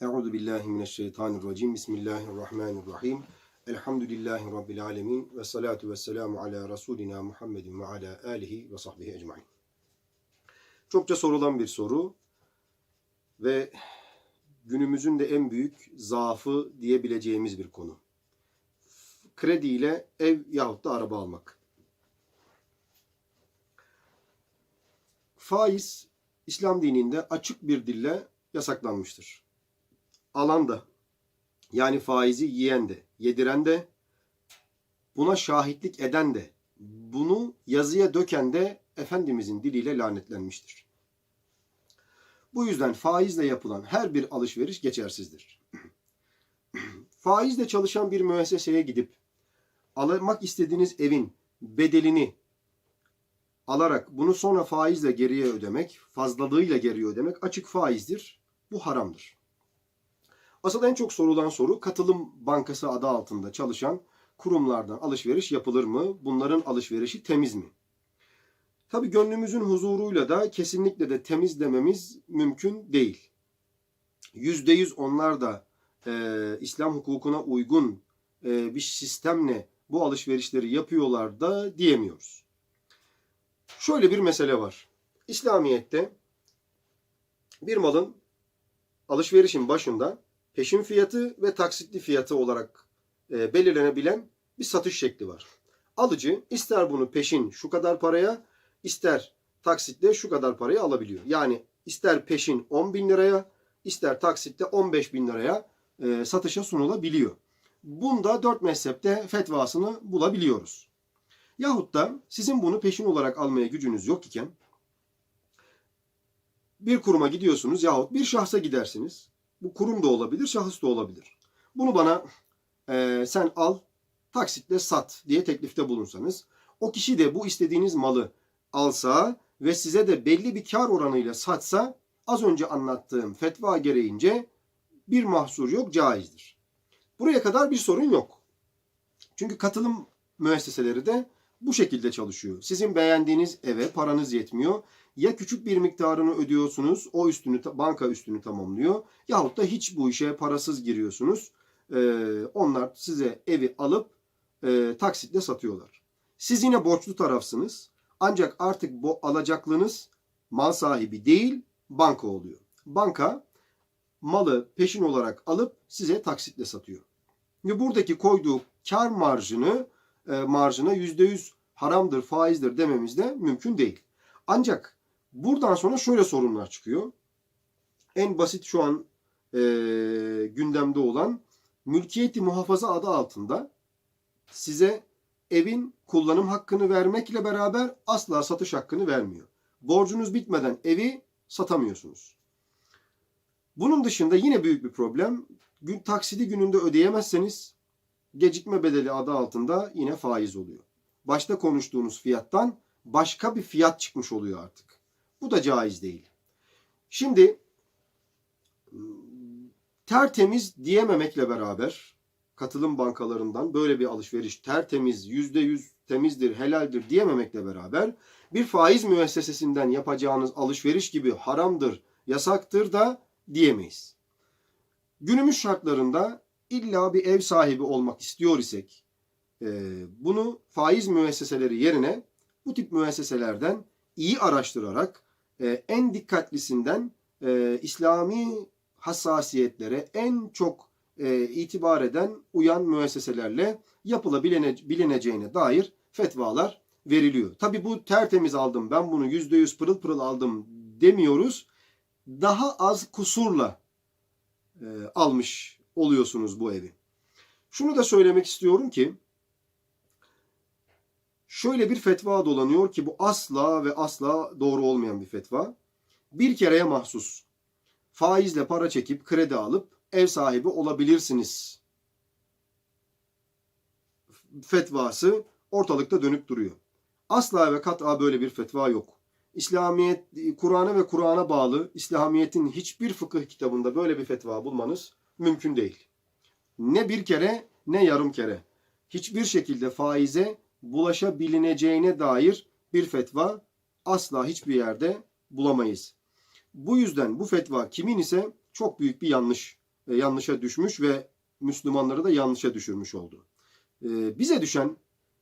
Euzu billahi mineşşeytanirracim. Bismillahirrahmanirrahim. Elhamdülillahi rabbil alamin ve salatu vesselamu ala rasulina Muhammedin ve ala alihi ve sahbihi ecmaîn. Çokça sorulan bir soru ve günümüzün de en büyük zaafı diyebileceğimiz bir konu. Krediyle ev yahut da araba almak. Faiz İslam dininde açık bir dille yasaklanmıştır. Alan da yani faizi yiyen de, yediren de, buna şahitlik eden de, bunu yazıya döken de Efendimizin diliyle lanetlenmiştir. Bu yüzden faizle yapılan her bir alışveriş geçersizdir. Faizle çalışan bir müesseseye gidip almak istediğiniz evin bedelini alarak bunu sonra faizle geriye ödemek, fazlalığıyla geriye ödemek açık faizdir. Bu haramdır. Asıl en çok sorulan soru katılım bankası adı altında çalışan kurumlardan alışveriş yapılır mı? Bunların alışverişi temiz mi? Tabi gönlümüzün huzuruyla da kesinlikle de temiz dememiz mümkün değil. Yüzde yüz onlar da e, İslam hukukuna uygun e, bir sistemle bu alışverişleri yapıyorlar da diyemiyoruz. Şöyle bir mesele var. İslamiyet'te bir malın alışverişin başında peşin fiyatı ve taksitli fiyatı olarak e, belirlenebilen bir satış şekli var. Alıcı ister bunu peşin şu kadar paraya ister taksitle şu kadar paraya alabiliyor. Yani ister peşin 10 bin liraya ister taksitle 15 bin liraya e, satışa sunulabiliyor. Bunda dört mezhepte fetvasını bulabiliyoruz. Yahut da sizin bunu peşin olarak almaya gücünüz yok iken bir kuruma gidiyorsunuz yahut bir şahsa gidersiniz. Bu kurum da olabilir, şahıs da olabilir. Bunu bana e, sen al, taksitle sat diye teklifte bulunsanız, o kişi de bu istediğiniz malı alsa ve size de belli bir kar oranıyla satsa, az önce anlattığım fetva gereğince bir mahsur yok, caizdir. Buraya kadar bir sorun yok. Çünkü katılım müesseseleri de bu şekilde çalışıyor. Sizin beğendiğiniz eve paranız yetmiyor. Ya küçük bir miktarını ödüyorsunuz, o üstünü banka üstünü tamamlıyor. Yahut da hiç bu işe parasız giriyorsunuz. Ee, onlar size evi alıp e, taksitle satıyorlar. Siz yine borçlu tarafsınız. Ancak artık bu alacaklığınız mal sahibi değil, banka oluyor. Banka malı peşin olarak alıp size taksitle satıyor. Ve buradaki koyduğu kar marjını marjına %100 haramdır, faizdir dememiz de mümkün değil. Ancak buradan sonra şöyle sorunlar çıkıyor. En basit şu an e, gündemde olan mülkiyeti muhafaza adı altında size evin kullanım hakkını vermekle beraber asla satış hakkını vermiyor. Borcunuz bitmeden evi satamıyorsunuz. Bunun dışında yine büyük bir problem. Gün, taksidi gününde ödeyemezseniz gecikme bedeli adı altında yine faiz oluyor. Başta konuştuğunuz fiyattan başka bir fiyat çıkmış oluyor artık. Bu da caiz değil. Şimdi tertemiz diyememekle beraber katılım bankalarından böyle bir alışveriş tertemiz, yüzde yüz temizdir, helaldir diyememekle beraber bir faiz müessesesinden yapacağınız alışveriş gibi haramdır, yasaktır da diyemeyiz. Günümüz şartlarında illa bir ev sahibi olmak istiyor isek bunu faiz müesseseleri yerine bu tip müesseselerden iyi araştırarak en dikkatlisinden İslami hassasiyetlere en çok itibar eden uyan müesseselerle yapılabileceğine dair fetvalar veriliyor. Tabi bu tertemiz aldım ben bunu yüzde yüz pırıl pırıl aldım demiyoruz. Daha az kusurla almış oluyorsunuz bu evi. Şunu da söylemek istiyorum ki şöyle bir fetva dolanıyor ki bu asla ve asla doğru olmayan bir fetva. Bir kereye mahsus faizle para çekip kredi alıp ev sahibi olabilirsiniz. Fetvası ortalıkta dönüp duruyor. Asla ve kat'a böyle bir fetva yok. İslamiyet, Kur'an'a ve Kur'an'a bağlı İslamiyet'in hiçbir fıkıh kitabında böyle bir fetva bulmanız mümkün değil. Ne bir kere ne yarım kere. Hiçbir şekilde faize bulaşabilineceğine dair bir fetva asla hiçbir yerde bulamayız. Bu yüzden bu fetva kimin ise çok büyük bir yanlış e, yanlışa düşmüş ve Müslümanları da yanlışa düşürmüş oldu. E, bize düşen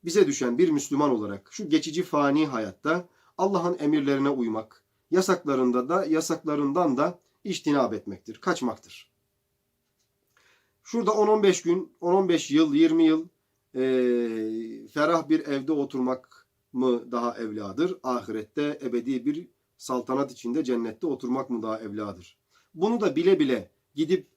bize düşen bir Müslüman olarak şu geçici fani hayatta Allah'ın emirlerine uymak, yasaklarında da yasaklarından da içtinab etmektir, kaçmaktır. Şurada 10-15 gün, 10-15 yıl, 20 yıl e, ferah bir evde oturmak mı daha evladır? Ahirette ebedi bir saltanat içinde cennette oturmak mı daha evladır? Bunu da bile bile gidip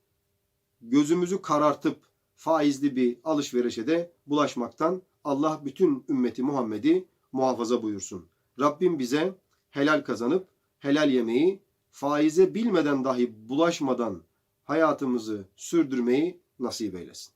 gözümüzü karartıp faizli bir alışverişe de bulaşmaktan Allah bütün ümmeti Muhammed'i muhafaza buyursun. Rabbim bize helal kazanıp helal yemeği faize bilmeden dahi bulaşmadan hayatımızı sürdürmeyi nasip eylesin.